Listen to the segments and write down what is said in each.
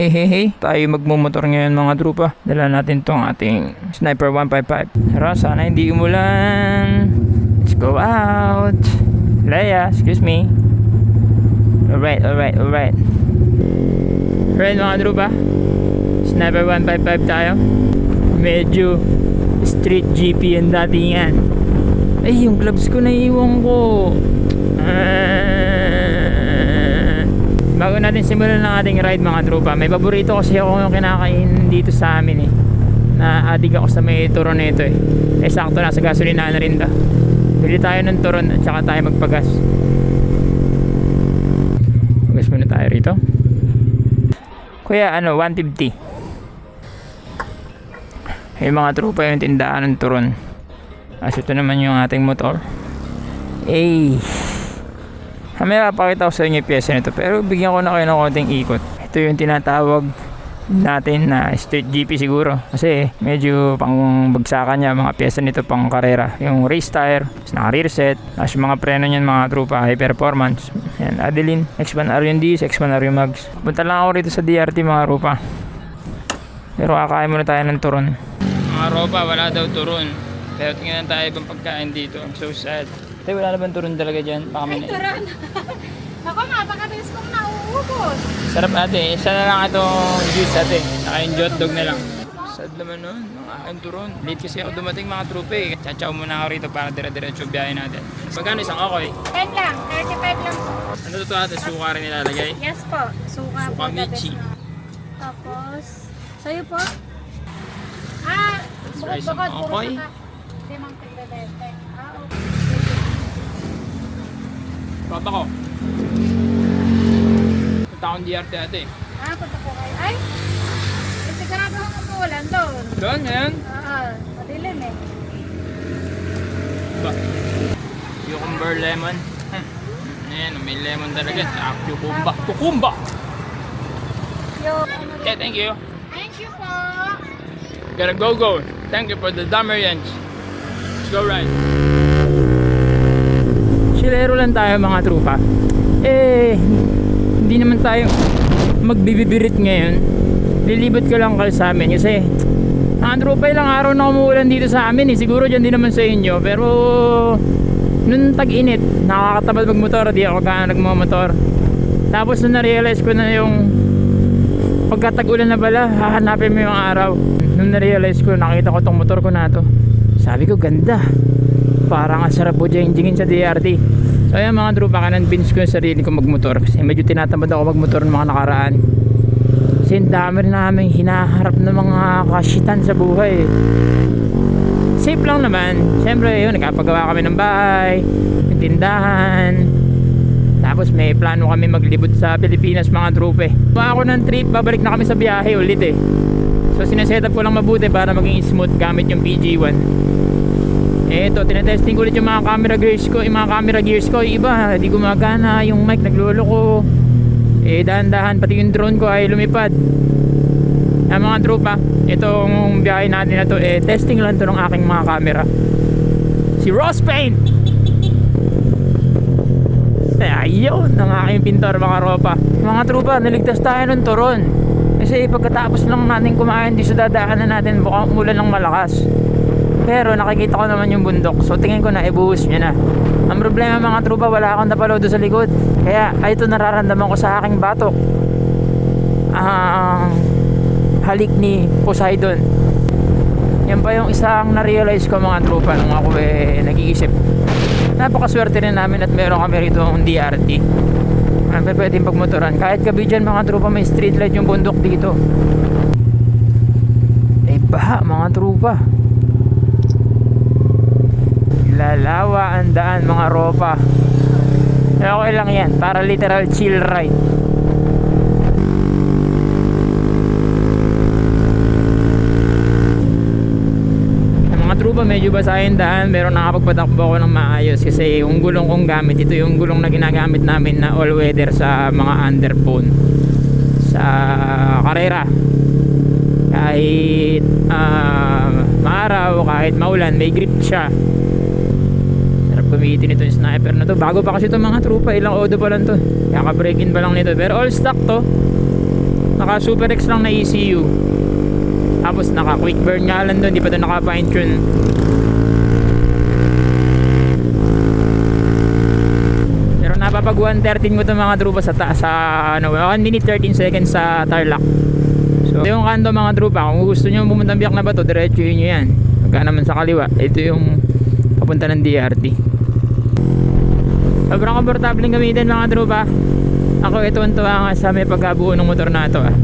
Hey. Tayo magmumotor ngayon mga trupa. Dala natin tong ating Sniper 155. Pero sana hindi umulan. Let's go out. Leia, excuse me. Alright, alright, alright. Alright mga trupa. Sniper 155 tayo. Medyo street GP ang datingan. Ay, yung gloves ko naiwan ko. Ah. Bago natin simulan ng ating ride mga tropa, may paborito kasi ako yung kinakain dito sa amin eh. Na-addict ako sa may turon nito eh. Eh sakto nasa gasolina na rin da. Bili tayo ng turon at saka tayo magpagas. Pagas muna tayo rito. Kuya ano, 150. Yung mga tropa yung tindahan ng turon. As ito naman yung ating motor. Eh. Mamaya papakita ko sa inyo yung pyesa nito. Pero bigyan ko na kayo ng konting ikot. Ito yung tinatawag natin na street GP siguro. Kasi medyo pang bagsakan niya mga pyesa nito pang karera. Yung race tire naka rear set yung mga preno niyan mga trupa high performance. Yan Adeline X1 R yung Ds X1 R Mags. Punta lang ako rito sa DRT mga trupa. Pero kakain muna tayo ng turon. Mga ropa wala daw turon. Pero tingnan tayo ibang pagkain dito. I'm so sad Tay, wala na bang turon talaga dyan? Baka may Ay, turon. Ako, napakabilis kong nauubos. Sarap ate. Isa na lang itong juice ate. Saka yung hot dog na lang. Sad naman nun. Mga aking turon. Late kasi ako dumating mga trupe eh. Chachaw muna ako rito para dire-diretso biyahe natin. Magkano isang akoy? 10 lang, 35 lang po. Ano to ate? Suka rin nilalagay? Yes po, suka, Suka po the best michi. na. Tapos, sa'yo po? Ah, Rice bukod, ang saka. Limang tigdadete. Bata ko. Punta akong DRT ate. Ah, punta po kayo. Ay, eh, sigurado ako umuulan doon. Doon ngayon? Ah, madilim eh. Ba? Cucumber lemon. Hmm. Ayan, may lemon talaga. Ah, cucumba. Cucumba! Yo, ano Okay, thank you. Thank you po. Gotta go go. Thank you for the Damarians. Let's go ride. Silero lang tayo mga trupa. Eh, hindi naman tayo magbibibirit ngayon. Lilibot ko lang kayo sa amin kasi ang trupa ilang araw na umuulan dito sa amin eh. Siguro dyan din naman sa inyo. Pero nung tag-init, nakakatamad magmotor. Di ako gaano nagmamotor. Tapos nung na-realize ko na yung pagka tag-ulan na pala, hahanapin mo yung araw. Nung na-realize ko, nakita ko tong motor ko na to. Sabi ko, ganda. Parang ang sarap po jing-jingin sa DRT. So ayan mga drupa, kananbins ko yung sarili ko magmotor. Kasi medyo tinatamad ako magmotor ng mga nakaraan. Kasi ang dami namin hinaharap ng mga kashitan sa buhay. Safe lang naman. Siyempre, yun, nagkapagawa kami ng bahay, may tindahan, tapos may plano kami maglibot sa Pilipinas mga trupe. Pa ako ng trip, babalik na kami sa biyahe ulit eh. So sineset up ko lang mabuti para maging smooth gamit yung PG1. Eh ito, tinetesting ko ulit yung mga camera gears ko, yung mga camera gears ko, yung iba, di gumagana, yung mic naglolo ko. Eh dahan-dahan, pati yung drone ko ay lumipad. Ang mga trupa, itong biyahe natin na to, eh testing lang to ng aking mga camera. Si Ross Paint! Ayun, ang aking pintor mga ropa. Mga trupa, naligtas tayo ng turon. Kasi pagkatapos lang natin kumain, di sa dadaanan natin, mukhang umulan ng malakas. Pero nakikita ko naman yung bundok, so tingin ko na ibuhos nyo na. Ang problema mga trupa, wala akong napalodo sa likod. Kaya ay ito nararamdaman ko sa aking batok. Ang halik ni Poseidon. Yan pa yung isang na-realize ko mga trupa nung ako eh nag-iisip napakaswerte rin namin at meron kami rito ang DRT pa pwedeng pagmotoran kahit gabi dyan mga trupa may street light yung bundok dito eh baha mga trupa lalawa ang daan mga ropa. Eh, okay lang yan para literal chill ride. Ang mga trupa medyo basa yung daan pero nakapagpatakbo ako ng maayos. Kasi yung gulong kong gamit ito yung gulong na ginagamit namin na all weather sa mga underbone. Sa karera. Kahit ah, maaraw kahit maulan may grip siya gamitin ito yung sniper na to bago pa kasi ito mga trupa ilang odo pa lang to kaka break in pa lang nito pero all stock to Naka Super X lang na ECU. Tapos naka quick burn nga lang doon, di pa doon naka fine tune. Pero napapag 113 mo itong mga drupa sa, sa ano, 1 minute 13 seconds sa Tarlac. So, yung kanto mga drupa. Kung gusto nyo pumunta biyak na ba to, diretso nyo yan. Pagka naman sa kaliwa, ito yung papunta ng DRT. Sobrang komportable gamitin mga drupa. Ako ito ang tuwa nga sa may pagkabuo ng motor na ito ah.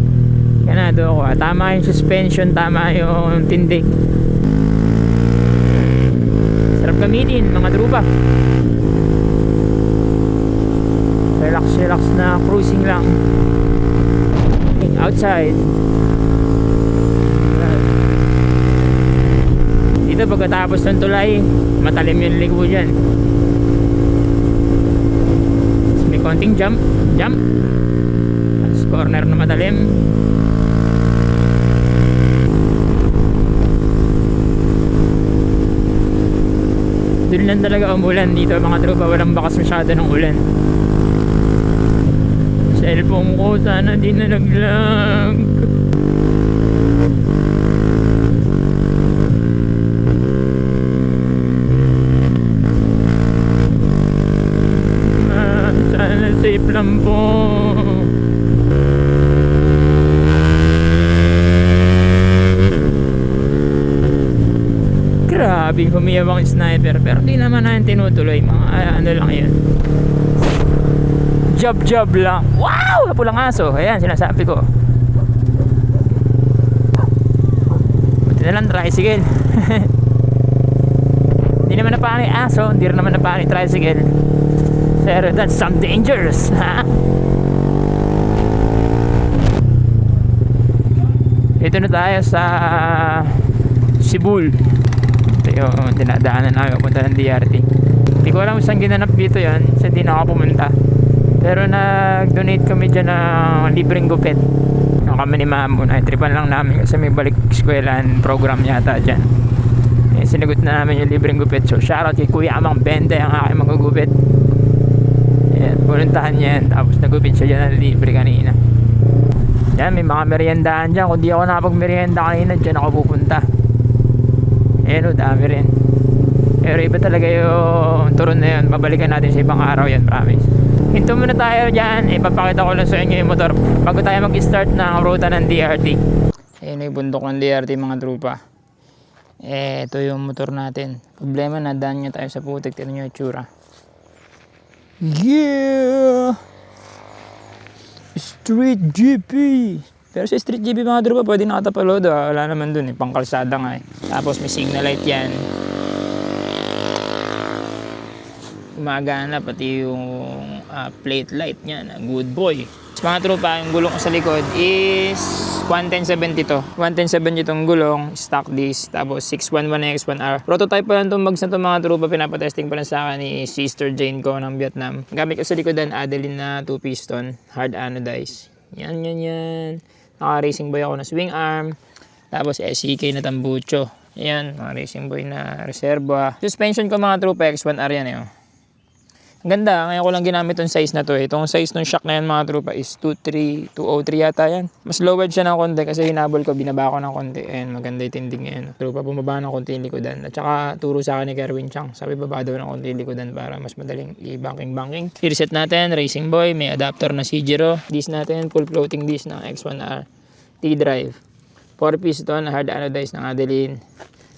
Ganado ako ah. Tama yung suspension, tama yung tindig. Sarap gamitin mga drupa. Relax, relax na cruising lang. Outside. Dito pagkatapos ng tulay, matalim yung ligo dyan. Tapos may konting jump, jump. Tapos corner na matalim. Doon lang talaga umulan dito mga tropa, walang bakas masyado ng ulan. Cellphone ko sana di nalaglag. Po. Grabe, humiyawang sniper pero di naman natin tinutuloy mga ah, ano lang yun job job lang. Wow! Pulang aso. Ayan sinasabi ko. Buti na lang tricycle. Hindi naman na paano yung aso hindi rin naman na paano yung tricycle pero that's some dangerous ha dito na tayo sa Sibul ito yung dinadaanan namin punta ng DRT hindi ko alam saan ginanap dito yan kasi hindi na ako pumunta pero nag-donate kami dyan ng libreng gupit. Yung kami ni Mamo na tripan lang namin kasi may balik eskwelahan program yata dyan. Eh, sinagot na namin yung libreng gupit. So shoutout kay Kuya Amang Bende ang aking magugupit. Ayan, pununtahan niya yan. Tapos nagupit siya dyan ng libre kanina. Yan, may mga meriendahan dyan. Kung di ako nakapag-merienda kanina, dyan ako pupunta. Ayan o, dami rin. Pero iba talaga yung turon na yun. Babalikan natin sa ibang araw yan, promise. Hinto muna tayo dyan. Ipapakita ko lang sa inyo yung motor bago tayo mag-start ng ruta ng DRT. Ayun yung bundok ng DRT mga trupa. Eh, ito yung motor natin. Problema na daan nyo tayo sa putik. Tignan nyo yung tsura. Yeah! Street GP! Pero sa Street GP mga trupa, pwede nakatapalodo. Ah. Wala naman dun eh. Pangkalsada nga eh. Tapos may signal light yan. gumagana pati yung ah, plate light niya na good boy. Sa mga tropa, yung gulong ko sa likod is 11070 to. 11070 itong gulong, stock disc, tapos 611 X1R. Prototype pa lang itong bags na to mga tropa, pinapatesting pa lang sa akin ni Sister Jane ko ng Vietnam. Gamit ko sa likodan, Adeline na 2 piston, hard anodized. Yan, yan, yan. Naka-racing boy ako na swing arm. Tapos SCK na tambucho. Ayan, mga racing boy na reserva. Suspension ko mga tropa, X1R yan eh. oh. Ganda, ngayon ko lang ginamit tong size na to eh. Itong size ng shock na yan mga tropa is 23, 203 yata yan. Mas lowered siya ng konti kasi hinabol ko, binaba ko ng konti. Ayan, maganda yung tindig ngayon. Tropa, bumaba ng konti yung likodan. At saka turo sa akin ni Kerwin Chang. Sabi baba daw ng konti yung likodan para mas madaling i-banking-banking. Reset natin, Racing Boy, may adapter na C0. Disc natin, full floating disc ng X1R. T-Drive. 4 piston, hard anodized ng Adeline.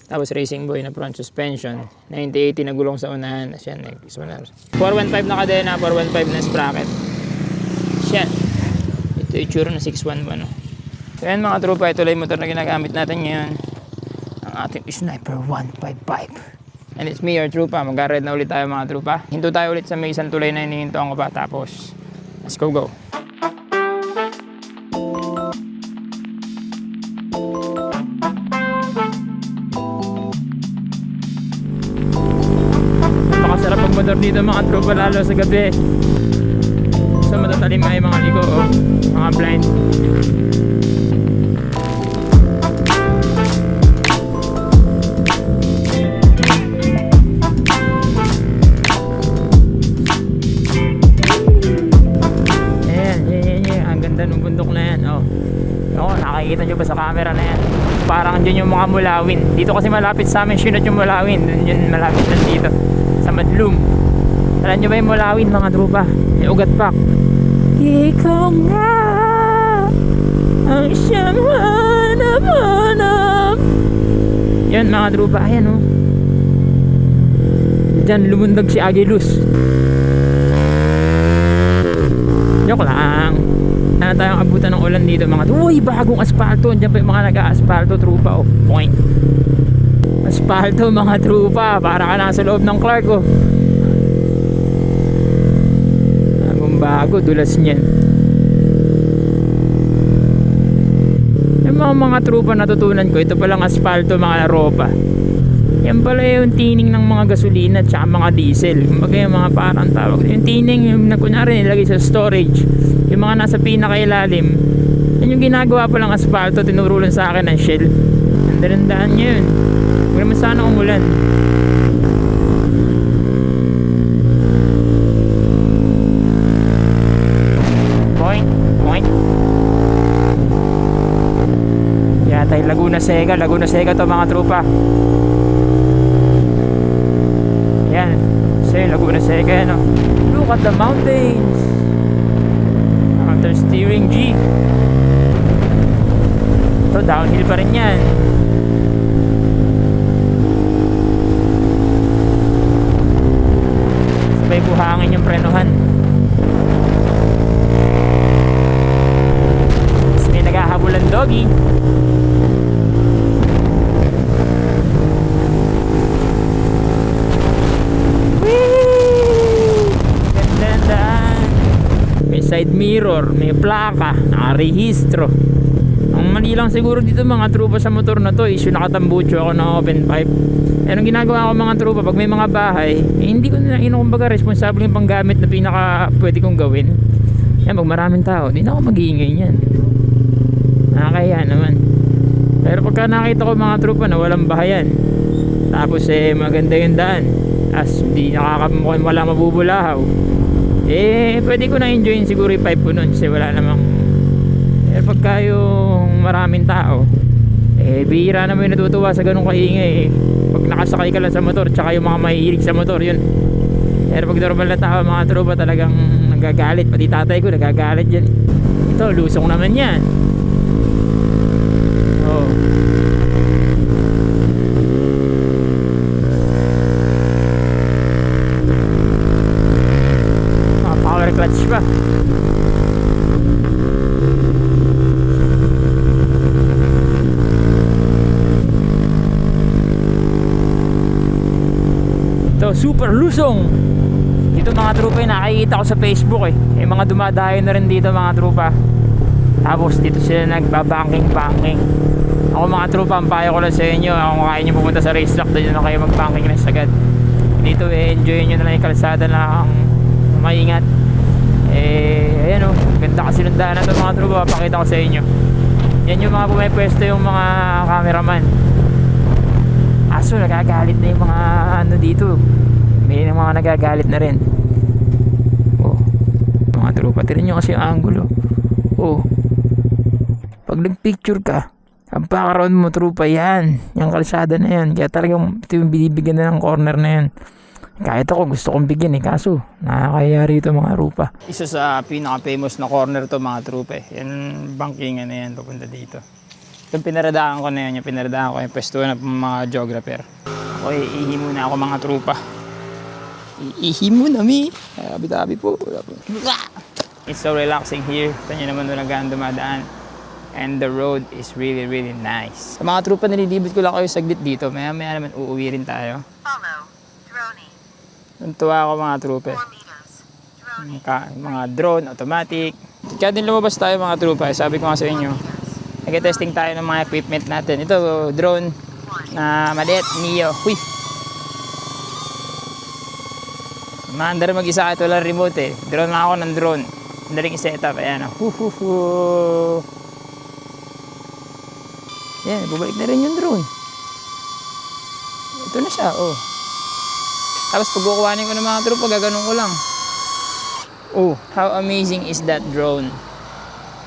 Tapos Racing Boy na front suspension. 9080 na gulong sa unahan. Asyan, X1R. 415 na kadena, 415 na sprocket. Asyan. Ito yung tsura ng 611. No? So yan mga tropa, ito lang yung motor na ginagamit natin ngayon. Ang ating Sniper 155. And it's me, your tropa. Mag-ride na ulit tayo mga tropa. Hinto tayo ulit sa may isang tulay na hinihintuan ko pa. Tapos, let's go go. Motor dito mga tropa lalo sa gabi. So matatalim yung mga liko, oh. mga blind. Ayan, yan, yan, yan. Ang ganda ng bundok na yan. Oh. nakikita nyo ba sa camera na yan parang dyan yung mga mulawin dito kasi malapit sa amin sinot yung mulawin dun yun malapit lang dito sa Madlum alam nyo ba yung mulawin mga trupa yung ugat pak ikaw nga ang siyang hanap-hanap yan mga trupa ayan oh dyan lumundag si Agilus Joke lang. Ano tayong abutan ng ulan dito mga Uy, bagong asfalto. Diyan pa yung mga nag-asfalto, trupa. Oh, point. Asfalto, mga trupa. Para ka nasa loob ng Clark, oh. Bagong bago, dulas niyan. Yung mga mga trupa natutunan ko, ito palang asfalto, mga ropa. Yan pala yung tining ng mga gasolina at mga diesel. Kumbaga yung mga parang tawag. Yung tining, yung kunyari nilagay sa storage. Yung mga nasa pinakailalim. Yan yung ginagawa palang asfalto. Tinuro lang sa akin ng Shell. Ang dalandaan niya yun. Huwag naman sana umulan. Seca. Laguna Seca to mga trupa. Yan. Say, Laguna Seca yan, oh. Look at the mountains. Counter steering G. Ito, downhill pa rin yan. Sabay buhangin yung prenohan. Tapos may naghahabulan doggy. Whee! Ganda ng daan. May side mirror, may plaka, nakarehistro. Ang mali lang siguro dito mga trupa sa motor na to is yung nakatambucho ako ng open pipe. Eh, anong ginagawa ko mga trupa pag may mga bahay, eh, hindi ko na ino kumbaga responsable yung panggamit na pinaka pwede kong gawin. Yan, pag maraming tao, di na ako mag-iingay niyan. Nakakaya naman. Pero pagka nakita ko mga trupa na walang bahayan, tapos eh maganda yung daan, as di nakakamukhang wala mabubulahaw, eh pwede ko na enjoyin siguro yung pipe ko nun kasi wala namang eh pagka yung maraming tao eh bihira naman yung natutuwa sa ganung kaingay eh. pag nakasakay ka lang sa motor tsaka yung mga mahihilig sa motor yun. Pero pag normal na tao mga tropa talagang nagagalit. Pati tatay ko nagagalit yan ito lusong naman yan oh mga power clutch pa Ito, super lusong. Dito mga trupa yung nakikita ko sa Facebook eh. May mga dumadayo na rin dito mga trupa. Tapos dito sila nagbabanking-banking. Ako mga trupa, ang payo ko lang sa inyo. Kung kaya nyo pumunta sa racetrack, doon na kayo magbanking na sagad. Dito eh, enjoy nyo na lang yung kalsada na maingat. Eh, ayan o. Ganda kasi ng daanan to mga trupa. Pakita ko sa inyo. Yan yung mga pumipwesto yung mga cameraman. Aso nagagalit na yung mga ano dito. May mga nagagalit na rin. Oh. Mga tropa, tinan nyo kasi yung angulo. Oh. Pag nag-picture ka, ang background mo tropa yan. Yung kalsada na yan. Kaya talagang yung binibigyan na ng corner na yan. Kahit ako gusto kong bigyan eh. Kaso, nakakaya rito mga trupa. Isa sa pinaka-famous na corner to mga trupa eh. Yan bankingan na yan papunta dito. Yung pinaradaan ko na yun, yung pinaradaan ko yung pwesto na mga geographer. Ako iihi muna ako mga trupa. Iihi muna mi. Abi-tabi po. It's so relaxing here. Ito nyo naman doon nagaan dumadaan. And the road is really, really nice. Sa mga trupa, nililibot ko lang kayo saglit dito. Maya maya naman uuwi rin tayo. Follow. Tuntua ako mga trupa. 4 meters. Droney. Mga, mga drone, automatic. Kaya din lumabas tayo mga trupa. Sabi ko nga sa inyo, nag-testing tayo ng mga equipment natin. Ito, drone na maliit, Mio. Huy! Maandar mag-isa kahit walang remote eh. Drone lang ako ng drone. Daling i-setup. Ayan. oh. Hu hu hu. Yan, bubalik na rin yung drone. Ito na siya, oh. Tapos pag kukuhanin ko ng mga tropa, gaganon ko lang. Oh, how amazing is that drone?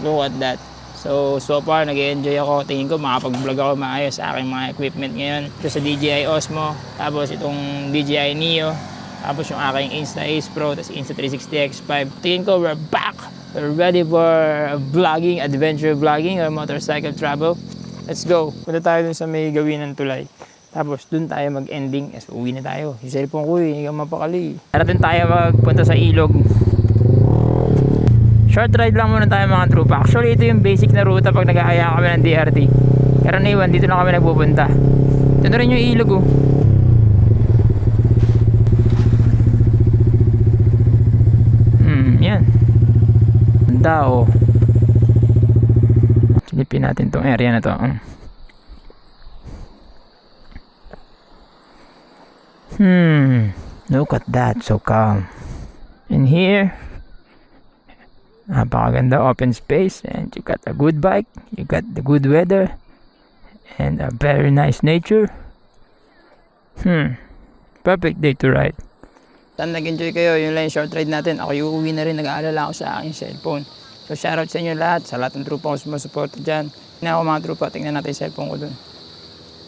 Look at that. So, so far, nag enjoy ako. Tingin ko, makapag-vlog ako maayos sa aking mga equipment ngayon. Ito sa DJI Osmo, tapos itong DJI Neo, tapos yung aking Insta Ace Pro, tapos Insta 360 X5. Tingin ko, we're back! We're ready for vlogging, adventure vlogging, or motorcycle travel. Let's go! Punta tayo dun sa may gawin ng tulay. Tapos dun tayo mag-ending. Yes, uwi na tayo. Yung cellphone ko eh, hindi ka mapakali. Darating tayo magpunta sa ilog. Short ride lang muna tayo mga tropa. Actually, ito yung basic na ruta pag nag-aaya kami ng DRT. Karaniwan, dito na kami nagpupunta. Ito na rin yung ilog oh. Hmm, yan. Ganda oh. Silipin natin tong area na to. Hmm. Hmm, look at that, so calm. In here, napakaganda open space and you got a good bike, you got the good weather, and a very nice nature. Hmm, perfect day to ride. Saan nag-enjoy kayo? Yun lang yung short ride natin. Ako yung uwi na rin, nag-aalala ako sa aking cellphone. So shoutout sa inyo lahat, sa lahat ng trupa ko sumusuporta dyan. Na ako mga trupa, tingnan natin yung cellphone ko dun.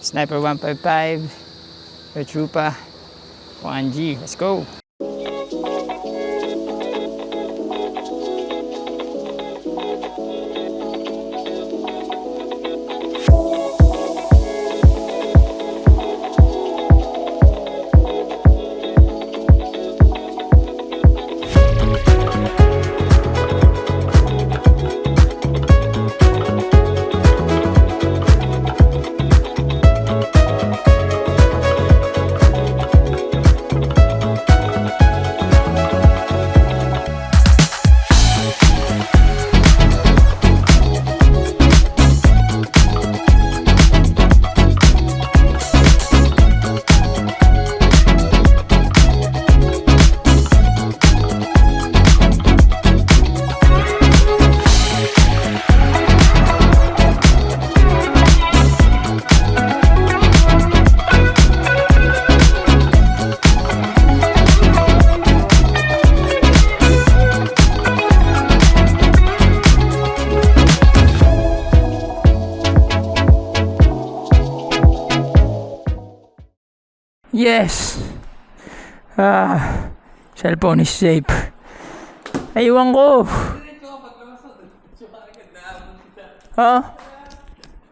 Sniper 155, your trupa, 1G. Let's go! Yes! Ah, cellphone is safe. Ay, iwan ko. Ha?